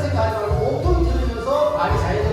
생각하지 말고 온통 들으면서 많이 자연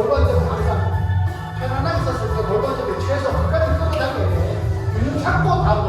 골반점을 항상 편안하게 썼을 때 골반점이 최소 끝까지 끌어당겨야 돼. 균형 잡고 다